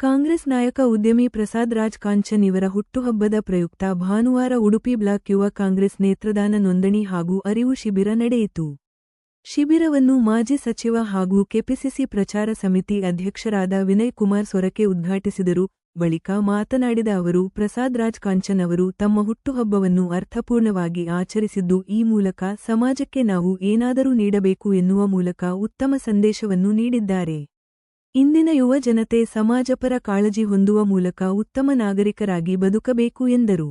ಕಾಂಗ್ರೆಸ್ ನಾಯಕ ಉದ್ಯಮಿ ಪ್ರಸಾದ್ ರಾಜ್ ಕಾಂಚನ್ ಇವರ ಹುಟ್ಟುಹಬ್ಬದ ಪ್ರಯುಕ್ತ ಭಾನುವಾರ ಉಡುಪಿ ಬ್ಲಾಕ್ ಯುವ ಕಾಂಗ್ರೆಸ್ ನೇತ್ರದಾನ ನೋಂದಣಿ ಹಾಗೂ ಅರಿವು ಶಿಬಿರ ನಡೆಯಿತು. ಶಿಬಿರವನ್ನು ಮಾಜಿ ಸಚಿವ ಹಾಗೂ ಕೆಪಿಸಿಸಿ ಪ್ರಚಾರ ಸಮಿತಿ ಅಧ್ಯಕ್ಷರಾದ ವಿನಯ್ ಕುಮಾರ್ ಸೊರಕೆ ಉದ್ಘಾಟಿಸಿದರು. ಬಳಿಕ ಮಾತನಾಡಿದ ಅವರು, ಪ್ರಸಾದ್ ರಾಜ್ ಕಾಂಚನ್ ಅವರು ತಮ್ಮ ಹುಟ್ಟುಹಬ್ಬವನ್ನು ಅರ್ಥಪೂರ್ಣವಾಗಿ ಆಚರಿಸಿದ್ದು, ಈ ಮೂಲಕ ಸಮಾಜಕ್ಕೆ ನಾವು ಏನಾದರೂ ನೀಡಬೇಕು ಎನ್ನುವ ಮೂಲಕ ಉತ್ತಮ ಸಂದೇಶವನ್ನು ನೀಡಿದ್ದಾರೆ. ಇಂದಿನ ಯುವ ಜನತೆ ಸಮಾಜಪರ ಕಾಳಜಿ ಹೊಂದುವ ಮೂಲಕ ಉತ್ತಮ ನಾಗರಿಕರಾಗಿ ಬದುಕಬೇಕು ಎಂದರು.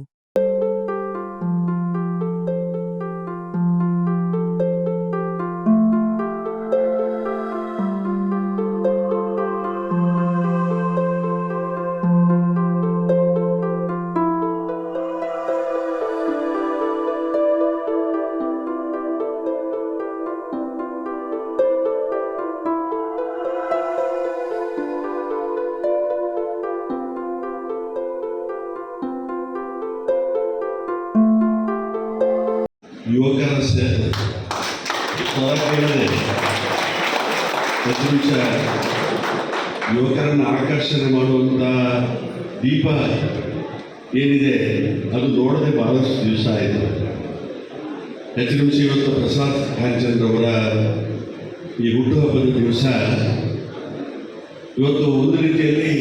ಪ್ರತಿ ನಿಮಿಷ ಯುವಕರನ್ನು ಆಕರ್ಷಣೆ ಮಾಡುವಂಥ ದೀಪ ಏನಿದೆ, ಅದು ನೋಡದೆ ಬಹಳಷ್ಟು ದಿವಸ ಆಯಿತು. ಎಚ್ ನಿಮಿಷ ಇವತ್ತು ಪ್ರಸಾದ್ ಕಾಂಚಂದ್ರವರ ಈ ಹುಟ್ಟುಹಬ್ಬದ ದಿವಸ ಇವತ್ತು ಒಂದು ರೀತಿಯಲ್ಲಿ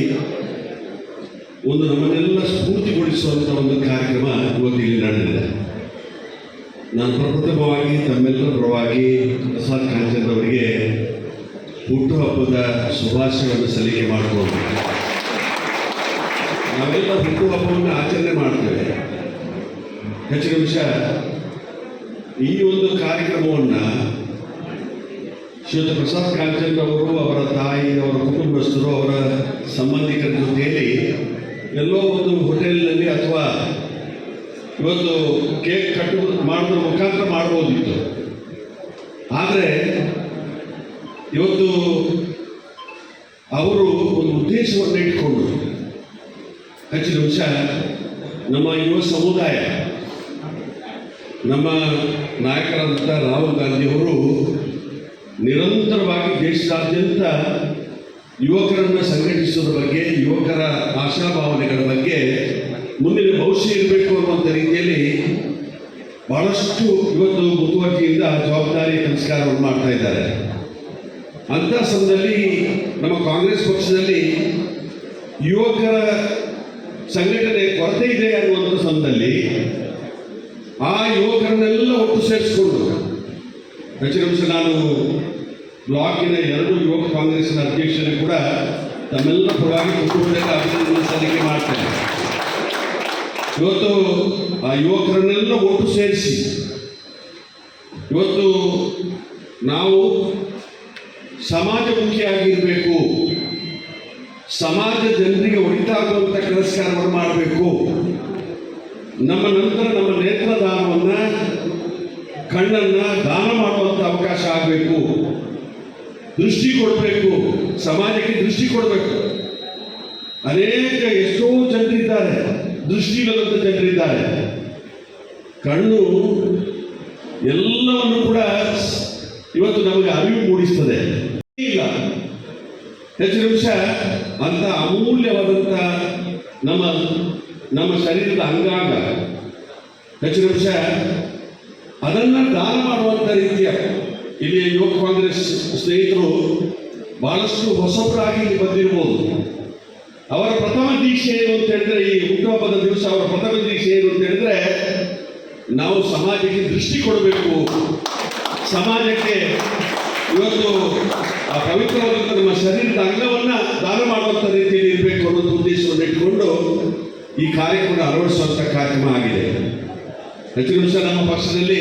ಒಂದು ನಮ್ಮನ್ನೆಲ್ಲ ಸ್ಫೂರ್ತಿಗೊಳಿಸುವಂಥ ಒಂದು ಕಾರ್ಯಕ್ರಮ ಇವತ್ತು ಇಲ್ಲಿ ನಡೆದಿದೆ. ನಾನು ಪ್ರಪ್ರಥಮವಾಗಿ ತಮ್ಮೆಲ್ಲರ ಪರವಾಗಿ ಪ್ರಸಾದ್ ಕಾಂಚನ್ ಅವರಿಗೆ ಹುಟ್ಟುಹಬ್ಬದ ಶುಭಾಶಯವನ್ನು ಸಲ್ಲಿಕೆ ಮಾಡಿಕೊಂಡು ನಾವೆಲ್ಲ ಹುಟ್ಟುಹಬ್ಬವನ್ನು ಆಚರಣೆ ಮಾಡ್ತೇವೆ. ಹೆಚ್ಚಿನ ವಿಷಯ ಈ ಒಂದು ಕಾರ್ಯಕ್ರಮವನ್ನು ಶ್ರೀಯುತ ಪ್ರಸಾದ್ ಕಾಂಚನ್ ಅವರು, ಅವರ ತಾಯಿ, ಅವರ ಕುಟುಂಬಸ್ಥರು, ಅವರ ಸಂಬಂಧಿಕರ ಜೊತೆಯಲ್ಲಿ ಎಲ್ಲೋ ಒಂದು ಹೋಟೆಲ್ನಲ್ಲಿ ಅಥವಾ ಇವತ್ತು ಕೇಕ್ ಕಟ್ಟು ಮಾಡೋದ್ರ ಮುಖಾಂತರ ಮಾಡ್ಬೋದಿತ್ತು. ಆದರೆ ಇವತ್ತು ಅವರು ಒಂದು ಉದ್ದೇಶವನ್ನು ಇಟ್ಕೊಂಡು ಹೆಚ್ಚಿನ ಅಂಶ ನಮ್ಮ ಯುವ ಸಮುದಾಯ, ನಮ್ಮ ನಾಯಕರಾದಂಥ ರಾಹುಲ್ ಗಾಂಧಿಯವರು ನಿರಂತರವಾಗಿ ದೇಶದಾದ್ಯಂತ ಯುವಕರನ್ನು ಸಂಘಟಿಸೋದ್ರ ಬಗ್ಗೆ, ಯುವಕರ ಆಶಾಭಾವನೆಗಳ ಬಗ್ಗೆ ಮುಂದಿನ ಭವಿಷ್ಯ ಇರಬೇಕು ಅನ್ನುವಂಥ ರೀತಿಯಲ್ಲಿ ಬಹಳಷ್ಟು ಇವತ್ತು ಮುತುವರ್ಜಿಯಿಂದ ಜವಾಬ್ದಾರಿ ಸಂಸ್ಕಾರವನ್ನು ಮಾಡ್ತಾ ಇದ್ದಾರೆ. ಅಂಥ ಸಮಯದಲ್ಲಿ ನಮ್ಮ ಕಾಂಗ್ರೆಸ್ ಪಕ್ಷದಲ್ಲಿ ಯುವಕರ ಸಂಘಟನೆ ಕೊರತೆ ಇದೆ ಅನ್ನುವಂಥ ಸಮಯದಲ್ಲಿ ಆ ಯುವಕರನ್ನೆಲ್ಲ ಒಟ್ಟು ಸೇರಿಸಿಕೊಂಡು ಹೆಚ್ಚಿನ ನಾನು ಬ್ಲಾಕಿನ ಎರಡು ಯುವಕ ಕಾಂಗ್ರೆಸ್ನ ಅಧ್ಯಕ್ಷರು ಕೂಡ ತಮ್ಮೆಲ್ಲ ಪರವಾಗಿ ಕುಟುಂಬದಲ್ಲಿ ಅಭಿನಂದನೆ ಸಲ್ಲಿಕೆ ಮಾಡ್ತೇನೆ. ಇವತ್ತು ಆ ಯುವಕರನ್ನೆಲ್ಲ ಒಟ್ಟು ಸೇರಿಸಿ. ಇವತ್ತು ನಾವು ಸಮಾಜಮುಖಿಯಾಗಿರಬೇಕು. ಸಮಾಜ ಜನರಿಗೆ ಒಳಿತಾಗುವಂಥ ಕೆಲಸಕಾರವನ್ನು ಮಾಡಬೇಕು. ನಮ್ಮ ನಂತರ ನಮ್ಮ ನೇತ್ರದಾನವನ್ನು, ಕಣ್ಣನ್ನು ದಾನ ಮಾಡುವಂಥ ಅವಕಾಶ ಆಗಬೇಕು. ದೃಷ್ಟಿ ಕೊಡಬೇಕು. ಸಮಾಜಕ್ಕೆ ದೃಷ್ಟಿ ಕೊಡಬೇಕು. ಅನೇಕ ಎಷ್ಟೋ ಜನರಿದ್ದಾರೆ. ದೃಷ್ಟಿ ಇಲ್ಲದಂಥ ಜನರಿದ್ದಾರೆ. ಕಣ್ಣು ಎಲ್ಲವನ್ನು ಕೂಡ ಇವತ್ತು ನಮಗೆ ಅರಿವು ಮೂಡಿಸ್ತದೆ. ಇಲ್ಲ. ಹೆಚ್ಚು ನಿಮಿಷ ಅಂತ ಅಮೂಲ್ಯವಾದಂಥ ನಮ್ಮ ನಮ್ಮ ಶರೀರದ ಅಂಗಾಂಗ ಹೆಚ್ಚು ನಿಮಿಷ ಅದನ್ನು ದಾನ ಮಾಡುವಂಥ ರೀತಿಯ ಇಲ್ಲಿ ಯುವಕ ಕಾಂಗ್ರೆಸ್ ಸ್ನೇಹಿತರು ಬಹಳಷ್ಟು ಹೊಸಬರಾಗಿ ಇಲ್ಲಿ ಬಂದಿರ್ಬೋದು ಅವರ ಪ್ರಥಮ ದೀಕ್ಷೆ ಏನು ಅಂತ ಹೇಳಿದ್ರೆ, ಈ ಹುಟ್ಟುಹಬ್ಬದ ದಿವಸ ಅವರ ಪ್ರಥಮ ದೀಕ್ಷೆ ಏನು ಅಂತ ಹೇಳಿದ್ರೆ, ನಾವು ಸಮಾಜಕ್ಕೆ ದೃಷ್ಟಿ ಕೊಡಬೇಕು. ಸಮಾಜಕ್ಕೆ ಇವತ್ತು ಆ ಪವಿತ್ರವಾದಂಥ ನಮ್ಮ ಶರೀರದ ಅಂಗವನ್ನ ದಾನ ಮಾಡುವಂಥ ರೀತಿಯಲ್ಲಿ ಇರಬೇಕು ಅನ್ನೋದು ಉದ್ದೇಶವನ್ನು ಇಟ್ಟುಕೊಂಡು ಈ ಕಾರ್ಯಕ್ರಮ ಅಳವಡಿಸುವಂಥ ಕಾರ್ಯಕ್ರಮ ಆಗಿದೆ. ಹೆಚ್ಚು ನಿಮಿಷ ನಮ್ಮ ಪಕ್ಷದಲ್ಲಿ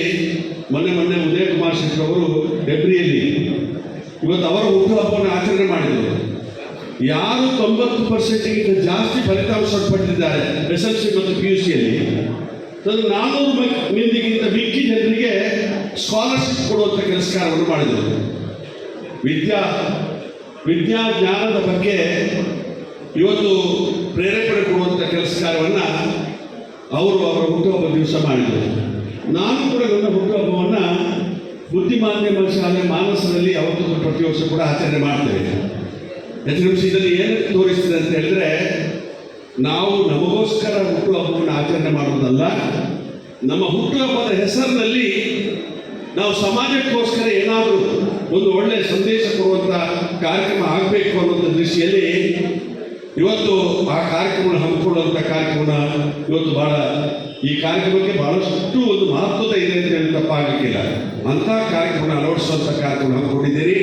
ಮೊನ್ನೆ ಮೊನ್ನೆ ಉದಯ ಕುಮಾರ್ ಶೆಟ್ಟಿ ಅವರು ಡೆಬ್ರಿಯಲ್ಲಿ ಇವತ್ತು ಅವರ ಹುಟ್ಟುಹಬ್ಬವನ್ನು ಆಚರಣೆ ಮಾಡಿದರು. ಯಾರು ತೊಂಬತ್ತು ಪರ್ಸೆಂಟ್ಗಿಂತ ಜಾಸ್ತಿ ಫಲಿತಾಂಶ ಪಡೆದಿದ್ದಾರೆ ಎಸ್ ಎಲ್ ಸಿ ಮತ್ತು ಪಿ ಯು ಸಿಯಲ್ಲಿ ನಾನ್ನೂರು ಮಂದಿಗಿಂತ ಮಿಕ್ಕಿ ಜನರಿಗೆ ಸ್ಕಾಲರ್ಶಿಪ್ ಕೊಡುವಂಥ ಕೆಲಸ ಕಾರ್ಯವನ್ನು ಮಾಡಿದರು. ವಿದ್ಯಾ ಜ್ಞಾನದ ಬಗ್ಗೆ ಇವತ್ತು ಪ್ರೇರೇಪಣೆ ಕೊಡುವಂಥ ಕೆಲಸ ಅವರು ಅವರ ಹುಟ್ಟುಹಬ್ಬ ದಿವಸ ಮಾಡಿದರು. ನಾನು ಕೂಡ ನನ್ನ ಹುಟ್ಟುಹಬ್ಬವನ್ನು ಬುದ್ಧಿಮಾನ್ಯ ಶಾಲೆ ಮಾನಸದಲ್ಲಿ ಅವತ್ತು ಪ್ರತಿ ವರ್ಷ ಕೂಡ ಆಚರಣೆ ಮಾಡ್ತೇವೆ ಇದರಲ್ಲಿ ಏನು ತೋರಿಸ್ತದೆ ಅಂತ ಹೇಳಿದ್ರೆ, ನಾವು ನಮಗೋಸ್ಕರ ಹುಟ್ಟುಹಬ್ಬವನ್ನು ಆಚರಣೆ ಮಾಡೋದಲ್ಲ, ನಮ್ಮ ಹುಟ್ಟುಹಬ್ಬದ ಹೆಸರಿನಲ್ಲಿ ನಾವು ಸಮಾಜಕ್ಕೋಸ್ಕರ ಏನಾದರೂ ಒಂದು ಒಳ್ಳೆಯ ಸಂದೇಶ ಕೊಡುವಂಥ ಕಾರ್ಯಕ್ರಮ ಆಗಬೇಕು ಅನ್ನೋಂಥ ದೃಷ್ಟಿಯಲ್ಲಿ ಇವತ್ತು ಆ ಕಾರ್ಯಕ್ರಮ ಹಮ್ಮಿಕೊಳ್ಳುವಂಥ ಕಾರ್ಯಕ್ರಮ ಇವತ್ತು ಬಹಳ, ಈ ಕಾರ್ಯಕ್ರಮಕ್ಕೆ ಬಹಳಷ್ಟು ಒಂದು ಮಹತ್ವದ ಇದೆ ಅಂತ ಹೇಳಿ ತಪ್ಪಾಗಲಿಕ್ಕಿಲ್ಲ. ಅಂಥ ಕಾರ್ಯಕ್ರಮ ಅಳವಡಿಸುವಂಥ ಕಾರ್ಯಕ್ರಮ ಹಮ್ಮಿಕೊಂಡಿದ್ದೀರಿ.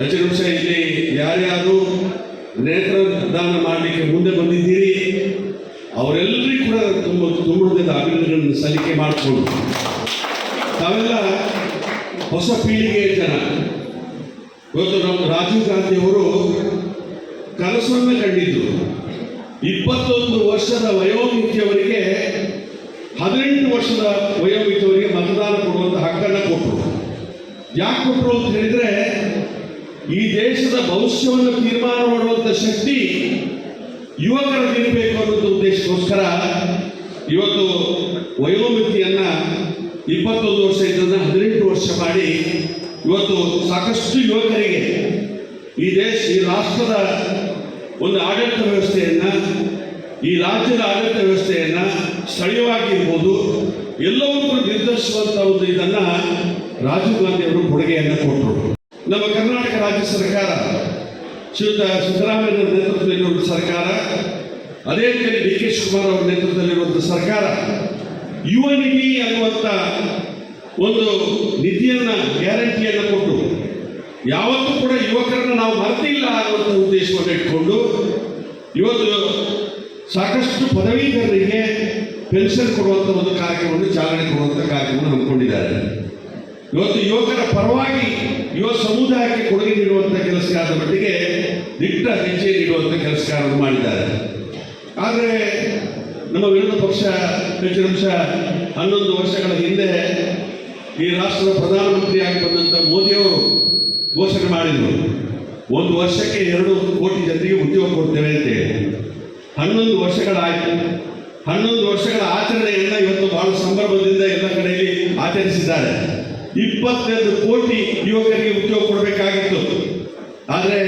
ನಿಮಿಷ ಇಲ್ಲಿ ಯಾರ್ಯಾರು ನೇತ್ರದಾನ ಮಾಡಲಿಕ್ಕೆ ಮುಂದೆ ಬಂದಿದ್ದೀರಿ ಅವರೆಲ್ಲರಿಗೂ ಕೂಡ ತುಂಬ ತುಂಬ ಹೃದಯದ ಅಭಿನಂದನೆಗಳನ್ನು ಸಲ್ಲಿಕೆ ಮಾಡಿಕೊಂಡು, ತಾವೆಲ್ಲ ಹೊಸ ಪೀಳಿಗೆಯ ಜನ. ಇವತ್ತು ನಮ್ಮ ರಾಜೀವ್ ಗಾಂಧಿ ಅವರು ಕನಸನ್ನು ಕಂಡಿದ್ದು ಇಪ್ಪತ್ತೊಂದು ವರ್ಷದ ವಯೋಮಿತಿಯವರಿಗೆ, ಹದಿನೆಂಟು ವರ್ಷದ ವಯೋಮಿತಿಯವರಿಗೆ ಮತದಾನ ಕೊಡುವಂಥ ಹಕ್ಕನ್ನು ಕೊಟ್ಟರು. ಯಾಕೆ ಕೊಟ್ಟರು ಅಂತ ಹೇಳಿದ್ರೆ ಈ ದೇಶದ ಭವಿಷ್ಯವನ್ನು ತೀರ್ಮಾನ ಮಾಡುವಂಥ ಶಕ್ತಿ ಯುವಕರಲ್ಲಿರಬೇಕು ಅನ್ನೋ ಉದ್ದೇಶಕ್ಕೋಸ್ಕರ ಇವತ್ತು ವಯೋಮಿತಿಯನ್ನ ಇಪ್ಪತ್ತೊಂದು ವರ್ಷ ಇದ್ದ ಹದಿನೆಂಟು ವರ್ಷ ಮಾಡಿ ಇವತ್ತು ಸಾಕಷ್ಟು ಯುವಕರಿಗೆ ಈ ದೇಶ, ಈ ರಾಷ್ಟ್ರದ ಒಂದು ಆಡಳಿತ ವ್ಯವಸ್ಥೆಯನ್ನ, ಈ ರಾಜ್ಯದ ಆಡಳಿತ ವ್ಯವಸ್ಥೆಯನ್ನ ಸ್ಥಳೀಯವಾಗಿರ್ಬೋದು ಎಲ್ಲವನ್ನೂ ನಿರ್ಧರಿಸುವಂಥ ಒಂದು ಇದನ್ನ ರಾಜೀವ್ ಗಾಂಧಿ ಅವರು ಕೊಡುಗೆಯನ್ನು ಕೊಟ್ಟರು ನಮ್ಮ ಕರ್ನಾಟಕ ರಾಜ್ಯ ಸರ್ಕಾರ, ಶ್ರೀಯುತ ಸಿದ್ದರಾಮಯ್ಯ ನೇತೃತ್ವದಲ್ಲಿರುವಂಥ ಸರ್ಕಾರ, ಅದೇ ರೀತಿಯಲ್ಲಿ ಡಿ ಕೆ ಶಿವಕುಮಾರ್ ಅವರ ನೇತೃತ್ವದಲ್ಲಿರುವಂಥ ಸರ್ಕಾರ ಯುವ ನಿಧಿ ಅನ್ನುವಂಥ ಒಂದು ನಿಧಿಯನ್ನು, ಗ್ಯಾರಂಟಿಯನ್ನು ಕೊಟ್ಟು, ಯಾವತ್ತೂ ಕೂಡ ಯುವಕರನ್ನು ನಾವು ಮರೆತಿಲ್ಲ ಅನ್ನುವಂಥ ಉದ್ದೇಶವನ್ನು ಇಟ್ಕೊಂಡು, ಇವತ್ತು ಸಾಕಷ್ಟು ಪದವೀಧರರಿಗೆ ಪೆನ್ಷನ್ ಕೊಡುವಂಥ ಒಂದು ಕಾರ್ಯಕ್ರಮವನ್ನು, ಚಾಲನೆ ಕೊಡುವಂಥ ಕಾರ್ಯಕ್ರಮ ಹಮ್ಮಿಕೊಂಡಿದ್ದಾರೆ. ಇವತ್ತು ಯುವಕರ ಪರವಾಗಿ ಯುವ ಸಮುದಾಯಕ್ಕೆ ಕೊಡುಗೆ ನೀಡುವಂಥ ಕೆಲಸಗಾರರ ಮಟ್ಟಿಗೆ ದಿಟ್ಟ ಹೆಜ್ಜೆ ನೀಡುವಂಥ ಕೆಲಸಗಾರರು ಮಾಡಿದ್ದಾರೆ. ಆದರೆ ನಮ್ಮ ವಿರೋಧ ಪಕ್ಷ, ಹೆಚ್ಚಿನ ಅಂಶ ಹನ್ನೊಂದು ವರ್ಷಗಳ ಹಿಂದೆ ಈ ರಾಷ್ಟ್ರದ ಪ್ರಧಾನಮಂತ್ರಿಯಾಗಿ ಬಂದಂಥ ಮೋದಿಯವರು ಘೋಷಣೆ ಮಾಡಿದರು. ಒಂದು ವರ್ಷಕ್ಕೆ ಎರಡು ಕೋಟಿ ಜನರಿಗೆ ಉದ್ಯೋಗ ಕೊಡ್ತೇವೆ ಅಂತೇಳಿ ಹನ್ನೊಂದು ವರ್ಷಗಳಾಯಿತು. ಹನ್ನೊಂದು ವರ್ಷಗಳ ಆಚರಣೆಯನ್ನ ಇವತ್ತು ಬಹಳ ಸಂಭ್ರಮದಿಂದ ಎಲ್ಲ ಕಡೆಯಲ್ಲಿ ಆಚರಿಸಿದ್ದಾರೆ. ಇಪ್ಪತ್ತೆರಡು ಕೋಟಿ ಯುವಕರಿಗೆ ಉದ್ಯೋಗ ಕೊಡಬೇಕಾಗಿತ್ತು. ಆದರೆ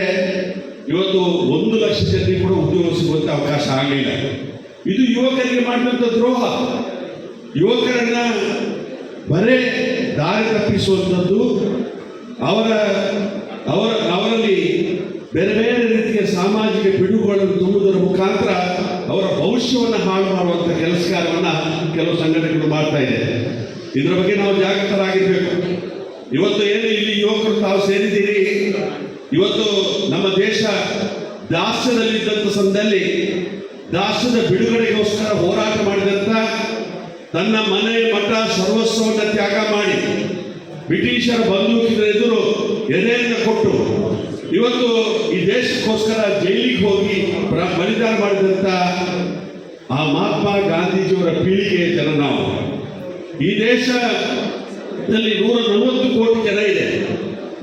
ಇವತ್ತು ಒಂದು ಲಕ್ಷ ಜನರಿಗೆ ಕೂಡ ಉದ್ಯೋಗ ಸಿಗುವಂತ ಅವಕಾಶ ಆಗಲಿಲ್ಲ. ಇದು ಯುವಕರಿಗೆ ಮಾಡಿದಂಥ ದ್ರೋಹ. ಯುವಕರನ್ನ ಬರೇ ದಾರಿ ತಪ್ಪಿಸುವಂಥದ್ದು ಅವರ ಅವರ, ಅವರಲ್ಲಿ ಬೇರೆ ಬೇರೆ ರೀತಿಯ ಸಾಮಾಜಿಕ ಪಿಡುಗುಗಳನ್ನು ತುಂಬುವುದರ ಮುಖಾಂತರ ಅವರ ಭವಿಷ್ಯವನ್ನು ಹಾಳು ಮಾಡುವಂಥ ಕೆಲಸ ಕೆಲವು ಸಂಘಟನೆಗಳು ಮಾಡ್ತಾ ಇದೆ ಇದರ ಬಗ್ಗೆ ನಾವು ಜಾಗೃತರಾಗಿರ್ಬೇಕು. ಇವತ್ತು ಏನು ಇಲ್ಲಿ ಯುವಕರು ತಾವು ಸೇರಿದ್ದೀರಿ? ಇವತ್ತು ನಮ್ಮ ದೇಶ ದಾಸ್ಯದಲ್ಲಿದ್ದಂಥ ಸಂದಲ್ಲಿ ದಾಸ್ಯದ ಬಿಡುಗಡೆಗೋಸ್ಕರ ಹೋರಾಟ ಮಾಡಿದಂಥ ತನ್ನ ಮನೆ ಮಠ ಸರ್ವಸ್ವವನ್ನು ತ್ಯಾಗ ಮಾಡಿ ಬ್ರಿಟಿಷರ ಬಂದೂಕಿನ ಎದುರು ಎದೆಯನ್ನು ಕೊಟ್ಟು ಇವತ್ತು ಈ ದೇಶಕ್ಕೋಸ್ಕರ ಜೈಲಿಗೆ ಹೋಗಿ ಬಲಿದಾನ ಮಾಡಿದಂಥ ಆ ಮಹಾತ್ಮ ಗಾಂಧೀಜಿಯವರ ಪೀಳಿಗೆ ಜನ ನಾವು. ಈ ದೇಶದಲ್ಲಿ ನೂರ ನಲವತ್ತು ಕೋಟಿ ಜನ ಇದೆ.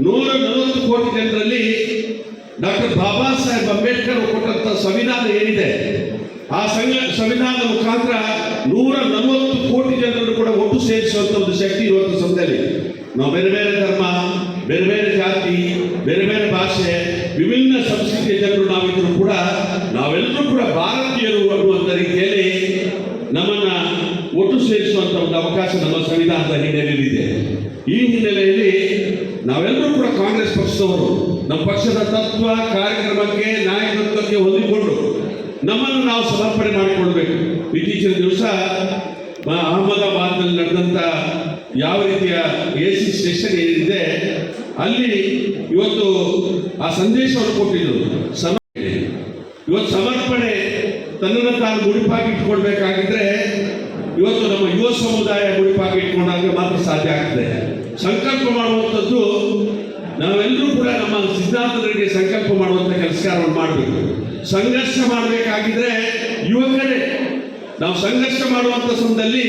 ನೂರ ನಲವತ್ತು ಕೋಟಿ ಜನರಲ್ಲಿ ಡಾಕ್ಟರ್ ಬಾಬಾ ಸಾಹೇಬ್ ಅಂಬೇಡ್ಕರ್ ಕೊಟ್ಟಂತ ಸಂವಿಧಾನ ಏನಿದೆ, ಆ ಸಂವಿಧಾನದ ಮುಖಾಂತರ ನೂರ ನಲವತ್ತು ಕೋಟಿ ಜನರನ್ನು ಕೂಡ ಒಟ್ಟು ಸೇರಿಸುವಂತ ಒಂದು ಶಕ್ತಿ ಇರುವಂತ ಸಮಯದಲ್ಲಿ ನಾವು ಬೇರೆ ಬೇರೆ ಧರ್ಮ, ಬೇರೆ ಬೇರೆ ಜಾತಿ, ಬೇರೆ ಬೇರೆ ಭಾಷೆ, ವಿಭಿನ್ನ ಸಂಸ್ಕೃತಿಯ ಜನರು ನಾವಿದ್ರು ಕೂಡ, ನಾವೆಲ್ಲರೂ ಕೂಡ ಭಾರತೀಯರು ಅನ್ನುವಂಥ ರೀತಿಯಲ್ಲಿ ನಮ್ಮನ್ನ ಒಟ್ಟು ಸೇರಿಸುವಂತ ಒಂದು ಅವಕಾಶ ನಮ್ಮ ಸಂವಿಧಾನದ ಹಿನ್ನೆಲೆಯಲ್ಲಿದೆ ಈ ಹಿನ್ನೆಲೆಯಲ್ಲಿ ನಾವೆಲ್ಲರೂ ಕೂಡ ಕಾಂಗ್ರೆಸ್ ಪಕ್ಷದವರು, ನಮ್ಮ ಪಕ್ಷದ ತತ್ವ, ಕಾರ್ಯಕ್ರಮಕ್ಕೆ, ನಾಯಕತ್ವಕ್ಕೆ ಹೊಂದಿಕೊಂಡು ನಮ್ಮನ್ನು ನಾವು ಸಮರ್ಪಣೆ ಮಾಡಿಕೊಳ್ಬೇಕು. ಇತ್ತೀಚಿನ ದಿವಸ ಅಹಮದಾಬಾದ್ನಲ್ಲಿ ನಡೆದಂಥ ಯಾವ ರೀತಿಯ ಎ ಸಿ ಸ್ಟೇಷನ್ ಏನಿದೆ, ಅಲ್ಲಿ ಇವತ್ತು ಆ ಸಂದೇಶವನ್ನು ಕೊಟ್ಟಿದ್ರು ಸಮ ಇವತ್ತು ಸಮರ್ಪಣೆ ತನ್ನನ್ನು ತಾನು ಗುಡಿಪಾಗಿ ಇಟ್ಕೊಳ್ಬೇಕಾಗಿದ್ರೆ ಇವತ್ತು ನಮ್ಮ ಯುವ ಸಮುದಾಯ ಗುಡಿಪಾಗಿ ಇಟ್ಕೊಂಡಾಗ ಮಾತ್ರ ಸಾಧ್ಯ ಆಗ್ತದೆ. ಸಂಕಲ್ಪ ಮಾಡುವಂಥದ್ದು ನಾವೆಲ್ಲರೂ ಕೂಡ ನಮ್ಮ ಸಿದ್ಧಾಂತಗಳಿಗೆ ಸಂಕಲ್ಪ ಮಾಡುವಂಥ ಕೆಲಸಕಾರವನ್ನು ಮಾಡಬೇಕು. ಸಂಘರ್ಷ ಮಾಡಬೇಕಾಗಿದ್ರೆ ಯುವಕರೇ, ನಾವು ಸಂಘರ್ಷ ಮಾಡುವಂಥ ಸಮಯದಲ್ಲಿ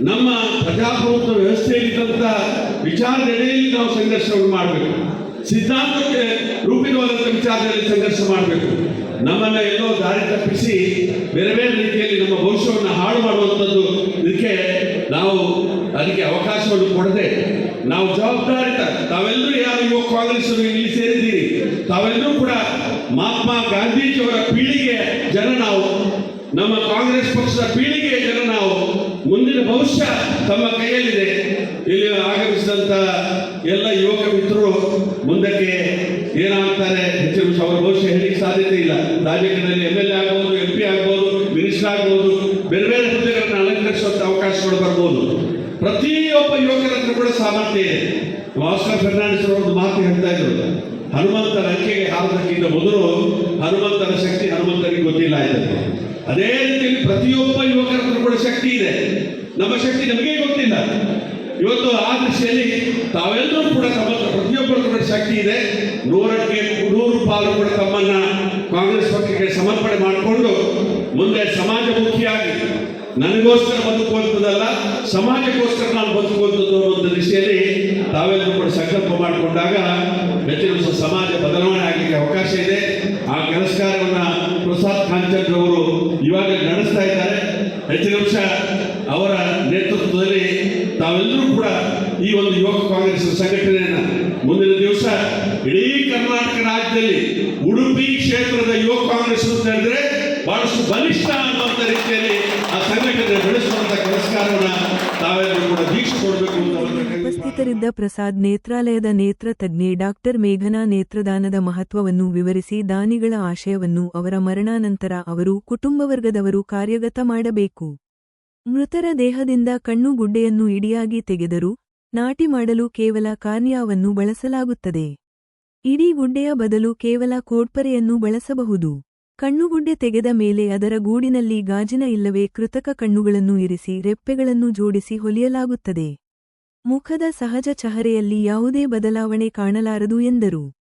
ನಮ್ಮ ಪ್ರಜಾಪ್ರಭುತ್ವ ವ್ಯವಸ್ಥೆಯಲ್ಲಿದ್ದಂಥ ವಿಚಾರದೆಡೆಯಲ್ಲಿ ನಾವು ಸಂಘರ್ಷವನ್ನು ಮಾಡಬೇಕು. ಸಿದ್ಧಾಂತಕ್ಕೆ ರೂಪಿತವಾದಂಥ ವಿಚಾರದಲ್ಲಿ ಸಂಘರ್ಷ ಮಾಡಬೇಕು. ನಮ್ಮನ್ನ ಎಲ್ಲೋ ದಾರಿ ತಪ್ಪಿಸಿ ಬೇರೆ ಬೇರೆ ರೀತಿಯಲ್ಲಿ ನಮ್ಮ ಭವಿಷ್ಯವನ್ನು ಹಾಳು ಮಾಡುವಂಥದ್ದು ಇದಕ್ಕೆ ನಾವು ಅದಕ್ಕೆ ಅವಕಾಶವನ್ನು ಕೊಡದೆ ನಾವು ಜವಾಬ್ದಾರಿತ ತಾವೆಲ್ಲರೂ ಯಾರು ಯುವ ಕಾಂಗ್ರೆಸ್ ಇಲ್ಲಿ ಸೇರಿದ್ದೀರಿ? ತಾವೆಲ್ಲರೂ ಕೂಡ ಮಹಾತ್ಮ ಗಾಂಧೀಜಿಯವರ ಪೀಳಿಗೆ ಜನ ನಾವು, ನಮ್ಮ ಕಾಂಗ್ರೆಸ್ ಪಕ್ಷದ ಪೀಳಿಗೆಯ ಜನ ನಾವು. ಮುಂದಿನ ಭವಿಷ್ಯ ತಮ್ಮ ಕೈಯಲ್ಲಿದೆ. ಇಲ್ಲಿ ಆಗಮಿಸಿದಂತ ಎಲ್ಲ ಯುವಕ ಮಿತ್ರರು ಮುಂದಕ್ಕೆ ಏನಾಗ್ತಾರೆ? ಹೆಚ್ಚಿನ ಅವರ ಭವಿಷ್ಯ ಹೇಳಲಿಕ್ಕೆ ಸಾಧ್ಯತೆ ಇಲ್ಲ. ರಾಜಕೀಯದಲ್ಲಿ ಎಂ ಎಲ್ ಎ ಆಗ್ಬೋದು ಎಂ ಪಿ ಆಗ್ಬೋದು ಮಿನಿಸ್ಟರ್ ಆಗ್ಬೋದು, ಬೇರೆ ಬೇರೆ ಹುದ್ದೆಗಳನ್ನು ಅಲಂಕರಿಸುವಂತ ಅವಕಾಶಗಳು ಬರ್ಬೋದು. ಪ್ರತಿಯೊಬ್ಬ ಯುವಕರ ಹತ್ರ ಕೂಡ ಸಾಮರ್ಥ್ಯ ಇದೆ. ಭಾಸ್ಕರ್ ಫರ್ನಾಂಡಿಸ್ ಒಂದು ಮಾತು ಹೇಳ್ತಾ ಇದ್ರು. ಹನುಮಂತನ ಅಂಕೆಗೆ ಹಾರೋದಕ್ಕಿಂತ ಮೊದಲು ಹನುಮಂತನ ಶಕ್ತಿ ಹನುಮಂತನಿಗೆ ಗೊತ್ತಿಲ್ಲ ಆಯ್ತದೆ ಅದೇ ರೀತಿಯಲ್ಲಿ ಪ್ರತಿಯೊಬ್ಬ ಯುವಕರತ್ರ ಕೂಡ ಶಕ್ತಿ ಇದೆ. ನಮ್ಮ ಶಕ್ತಿ ನಮಗೆ ಗೊತ್ತಿಲ್ಲ. ಇವತ್ತು ಆ ದೃಷ್ಟಿಯಲ್ಲಿ ತಾವೆಲ್ಲರೂ ಕೂಡ ತಮ್ಮ ಪ್ರತಿಯೊಬ್ಬರು ಕೂಡ ಶಕ್ತಿ ಇದೆ. ನೂರಕ್ಕೆ ನೂರು ಪಾಲು ಕೂಡ ತಮ್ಮನ್ನ ಕಾಂಗ್ರೆಸ್ ಪಕ್ಷಕ್ಕೆ ಸಮರ್ಪಣೆ ಮಾಡಿಕೊಂಡು ಮುಂದೆ ಸಮಾಜಮುಖಿಯಾಗಿ, ನನಗೋಸ್ಕರ ಬದುಕುವಂಥದ್ದಲ್ಲ, ಸಮಾಜಕ್ಕೋಸ್ಕರ ನಾನು ಬದುಕುವಂಥದ್ದು ಅನ್ನುವಂಥ ದೃಷ್ಟಿಯಲ್ಲಿ ತಾವೆಲ್ಲರೂ ಕೂಡ ಸಂಕಲ್ಪ ಮಾಡಿಕೊಂಡಾಗ ಹೆಚ್ಚಿನ ದಿವಸ ಸಮಾಜ ಬದಲಾವಣೆ ಆಗಲಿಕ್ಕೆ ಅವಕಾಶ ಇದೆ ಆ ಕೆಲಸ ಕಾರ್ಯವನ್ನ ಪ್ರಸಾದ್ ಕಾಂಚನ್ ಅವರು ಇವಾಗ ನಡೆಸ್ತಾ ಇದ್ದಾರೆ ಹೆಚ್ಚಿನ ಅಂಶ ಅವರ ನೇತೃತ್ವದಲ್ಲಿ ತಾವೆಲ್ಲರೂ ಕೂಡ ಈ ಒಂದು ಯುವಕ ಕಾಂಗ್ರೆಸ್ ಸಂಘಟನೆಯನ್ನ ಮುಂದಿನ ದಿವಸ ಇಡೀ ಕರ್ನಾಟಕ ರಾಜ್ಯದಲ್ಲಿ ಉಡುಪಿ ಕ್ಷೇತ್ರದ ಯುವಕ ಕಾಂಗ್ರೆಸ್ ಅಂತ ಹೇಳಿದ್ರೆ ಬಹಳಷ್ಟು ಬಲಿಷ್ಠ ಅನ್ನುವಂಥ ರೀತಿಯಲ್ಲಿ ಆ ಸಂಘಟನೆ ಬೆಳೆಸುವಂತ ಕೆಲಸ ಕಾರ್ಯವನ್ನ ತಾವೆಲ್ಲರೂ ಕೂಡ ದೀಕ್ಷೆ ಕೊಡಬೇಕು ಅಂತ ಒಂದು ಉಪಸ್ಥಿತರಿದ್ದ ಪ್ರಸಾದ್ ನೇತ್ರಾಲಯದ ನೇತ್ರ ತಜ್ಞೆ ಡಾಕ್ಟರ್ ಮೇಘನಾ ನೇತ್ರದಾನದ ಮಹತ್ವವನ್ನು ವಿವರಿಸಿ ದಾನಿಗಳ ಆಶಯವನ್ನು ಅವರ ಮರಣಾನಂತರ ಅವರು ಕುಟುಂಬವರ್ಗದವರು ಕಾರ್ಯಗತ ಮಾಡಬೇಕು. ಮೃತರ ದೇಹದಿಂದ ಕಣ್ಣು ಗುಡ್ಡೆಯನ್ನು ಇಡಿಯಾಗಿ ತೆಗೆದರು ನಾಟಿ ಮಾಡಲು ಕೇವಲ ಕಾರ್ನಿಯಾವನ್ನು ಬಳಸಲಾಗುತ್ತದೆ. ಇಡೀ ಗುಡ್ಡೆಯ ಬದಲು ಕೇವಲ ಕೋಡ್ಪರೆಯನ್ನು ಬಳಸಬಹುದು. ಕಣ್ಣುಗುಡ್ಡೆ ತೆಗೆದ ಮೇಲೆ ಅದರ ಗೂಡಿನಲ್ಲಿ ಗಾಜಿನ ಇಲ್ಲವೇ ಕೃತಕ ಕಣ್ಣುಗಳನ್ನು ಇರಿಸಿ ರೆಪ್ಪೆಗಳನ್ನು ಜೋಡಿಸಿ ಹೊಲಿಯಲಾಗುತ್ತದೆ. ಮುಖದ ಸಹಜ ಚಹರೆಯಲ್ಲಿ ಯಾವುದೇ ಬದಲಾವಣೆ ಕಾಣಲಾರದು ಎಂದರು.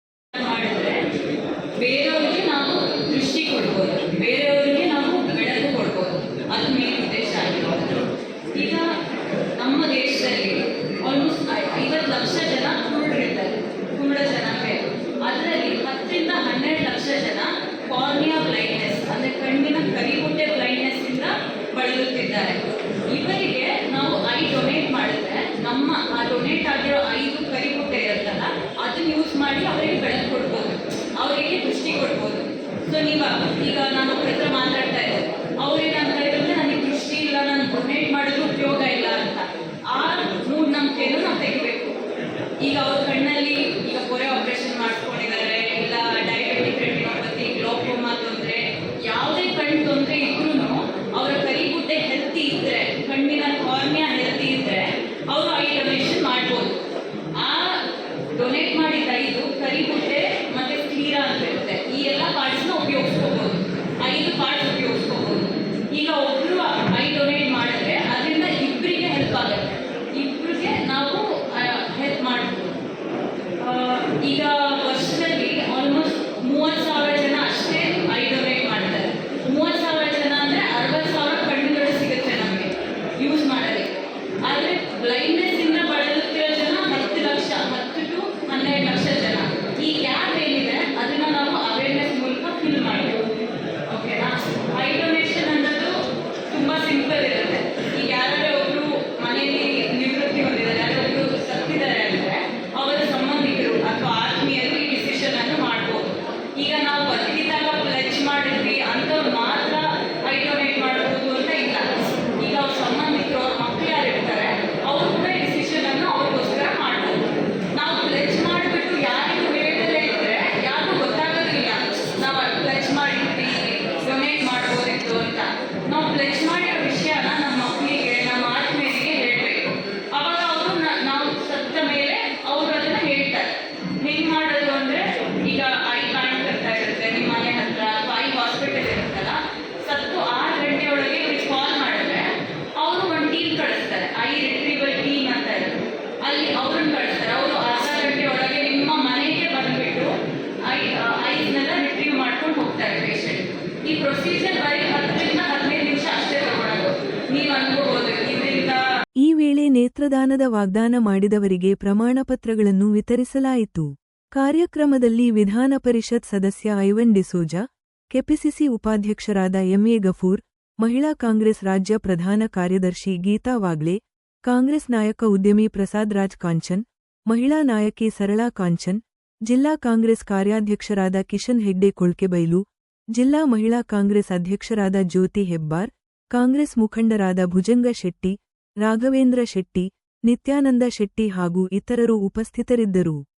ವೇಳೆ ನೇತ್ರದಾನದ ವಾಗ್ದಾನ ಮಾಡಿದವರಿಗೆ ಪ್ರಮಾಣಪತ್ರಗಳನ್ನು ವಿತರಿಸಲಾಯಿತು. ಕಾರ್ಯಕ್ರಮದಲ್ಲಿ ವಿಧಾನ ಪರಿಷತ್ ಸದಸ್ಯ ಐವನ್ ಡಿಸೋಜಾ, ಕೆಪಿಸಿಸಿ ಉಪಾಧ್ಯಕ್ಷರಾದ ಎಂಎ ಗಫೂರ್, ಮಹಿಳಾ ಕಾಂಗ್ರೆಸ್ ರಾಜ್ಯ ಪ್ರಧಾನ ಕಾರ್ಯದರ್ಶಿ ಗೀತಾ ವಾಗ್ಲೆ, ಕಾಂಗ್ರೆಸ್ ನಾಯಕ ಉದ್ಯಮಿ ಪ್ರಸಾದ್ ರಾಜ್ ಕಾಂಚನ್, ಮಹಿಳಾ ನಾಯಕಿ ಸರಳಾ ಕಾಂಚನ್, ಜಿಲ್ಲಾ ಕಾಂಗ್ರೆಸ್ ಕಾರ್ಯಾಧ್ಯಕ್ಷರಾದ ಕಿಶನ್ ಹೆಗ್ಡೆ ಕೊಳ್ಕೆಬೈಲು ಜಿಲ್ಲಾ ಮಹಿಳಾ ಕಾಂಗ್ರೆಸ್ ಅಧ್ಯಕ್ಷರಾದ ಜ್ಯೋತಿ ಹೆಬ್ಬಾರ್, ಕಾಂಗ್ರೆಸ್ ಮುಖಂಡರಾದ ಭುಜಂಗ ಶೆಟ್ಟಿ, ರಾಘವೇಂದ್ರ ಶೆಟ್ಟಿ ನಿತ್ಯಾನಂದ ಶೆಟ್ಟಿ ಹಾಗೂ ಇತರರು ಉಪಸ್ಥಿತರಿದ್ದರು.